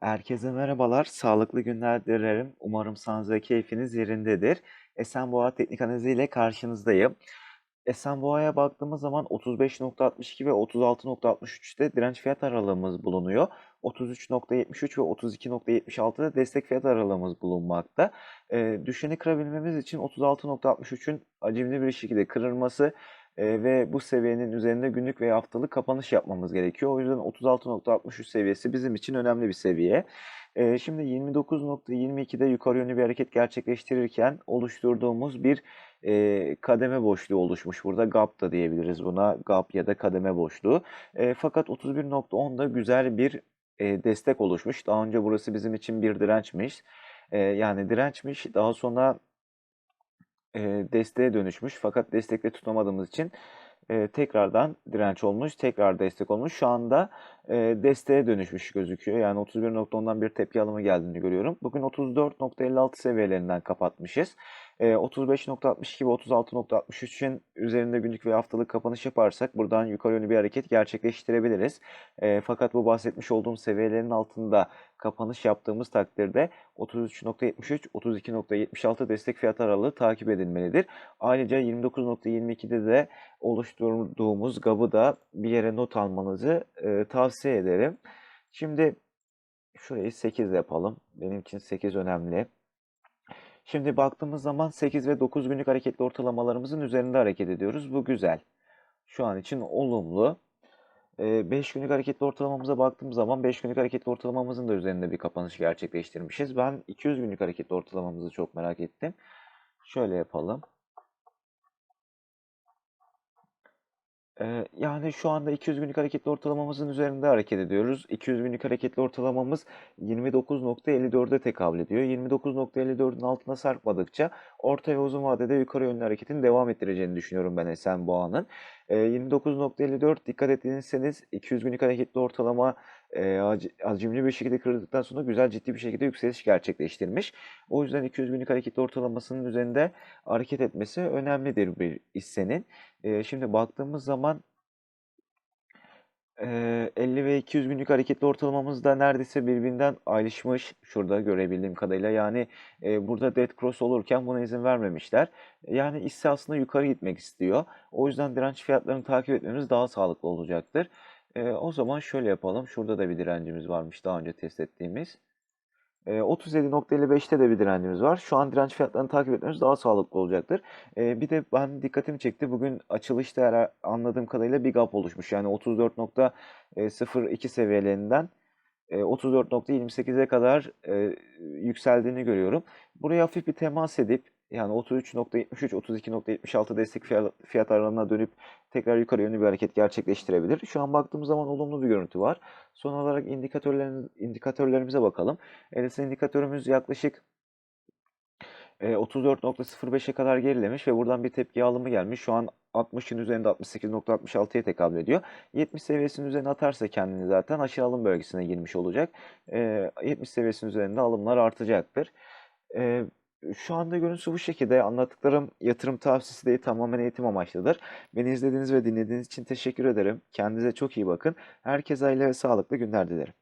Herkese merhabalar, sağlıklı günler dilerim. Umarım sağlığınız ve keyfiniz yerindedir. Esenboğa Teknik Analizi ile karşınızdayım. Esenboğa'ya baktığımız zaman 35.62 ve 36.63'te direnç fiyat aralığımız bulunuyor. 33.73 ve 32.76'da destek fiyat aralığımız bulunmakta. Ee, düşeni kırabilmemiz için 36.63'ün acimli bir şekilde kırılması e, ve bu seviyenin üzerinde günlük veya haftalık kapanış yapmamız gerekiyor. O yüzden 36.63 seviyesi bizim için önemli bir seviye. E, şimdi 29.22'de yukarı yönlü bir hareket gerçekleştirirken oluşturduğumuz bir e, kademe boşluğu oluşmuş burada. Gap da diyebiliriz buna. Gap ya da kademe boşluğu. E, fakat 31.10'da güzel bir e, destek oluşmuş. Daha önce burası bizim için bir dirençmiş. E, yani dirençmiş. Daha sonra e, desteğe dönüşmüş. Fakat destekle tutamadığımız için e, tekrardan direnç olmuş, tekrar destek olmuş. Şu anda e, desteğe dönüşmüş gözüküyor. Yani 31.10'dan bir tepki alımı geldiğini görüyorum. Bugün 34.56 seviyelerinden kapatmışız. E, 35.62 ve 36.63'ün üzerinde günlük ve haftalık kapanış yaparsak buradan yukarı yönlü bir hareket gerçekleştirebiliriz. E, fakat bu bahsetmiş olduğum seviyelerin altında kapanış yaptığımız takdirde 33.73, 32.76 destek fiyat aralığı takip edilmelidir. Ayrıca 29.22'de de oluşturduğumuz gabı da bir yere not almanızı e, tavsiye ederim. Şimdi şurayı 8 yapalım. Benim için 8 önemli. Şimdi baktığımız zaman 8 ve 9 günlük hareketli ortalamalarımızın üzerinde hareket ediyoruz. Bu güzel. Şu an için olumlu. 5 günlük hareketli ortalamamıza baktığım zaman 5 günlük hareketli ortalamamızın da üzerinde bir kapanış gerçekleştirmişiz. Ben 200 günlük hareketli ortalamamızı çok merak ettim. Şöyle yapalım. Yani şu anda 200 günlük hareketli ortalamamızın üzerinde hareket ediyoruz. 200 günlük hareketli ortalamamız 29.54'e tekabül ediyor. 29.54'ün altına sarkmadıkça orta ve uzun vadede yukarı yönlü hareketin devam ettireceğini düşünüyorum ben Esen Boğa'nın. Ee, 29.54 dikkat ettiyseniz 200 günlük hareketli ortalama e, hacimli bir şekilde kırıldıktan sonra güzel ciddi bir şekilde yükseliş gerçekleştirmiş. O yüzden 200 günlük hareketli ortalamasının üzerinde hareket etmesi önemlidir bir hissenin. E, şimdi baktığımız zaman e, 50 ve 200 günlük hareketli ortalamamız da neredeyse birbirinden ayrışmış. Şurada görebildiğim kadarıyla. Yani e, burada dead cross olurken buna izin vermemişler. Yani hisse aslında yukarı gitmek istiyor. O yüzden direnç fiyatlarını takip etmemiz daha sağlıklı olacaktır. E, o zaman şöyle yapalım. Şurada da bir direncimiz varmış daha önce test ettiğimiz. E, 37.55'te de bir direncimiz var. Şu an direnç fiyatlarını takip etmemiz daha sağlıklı olacaktır. E, bir de ben dikkatimi çekti. Bugün açılışta anladığım kadarıyla bir gap oluşmuş. Yani 34.02 seviyelerinden 34.28'e kadar e, yükseldiğini görüyorum. Buraya hafif bir temas edip yani 33.73, 32.76 destek fiyat aralığına dönüp tekrar yukarı yönlü bir hareket gerçekleştirebilir. Şu an baktığımız zaman olumlu bir görüntü var. Son olarak indikatörlerimiz, indikatörlerimize bakalım. LS indikatörümüz yaklaşık 34.05'e kadar gerilemiş ve buradan bir tepki alımı gelmiş. Şu an 60'ın üzerinde 68.66'ya tekabül ediyor. 70 seviyesinin üzerine atarsa kendini zaten aşağı alım bölgesine girmiş olacak. 70 seviyesinin üzerinde alımlar artacaktır. Şu anda görüntüsü bu şekilde. Anlattıklarım yatırım tavsiyesi değil, tamamen eğitim amaçlıdır. Beni izlediğiniz ve dinlediğiniz için teşekkür ederim. Kendinize çok iyi bakın. Herkese hayırlı ve sağlıklı günler dilerim.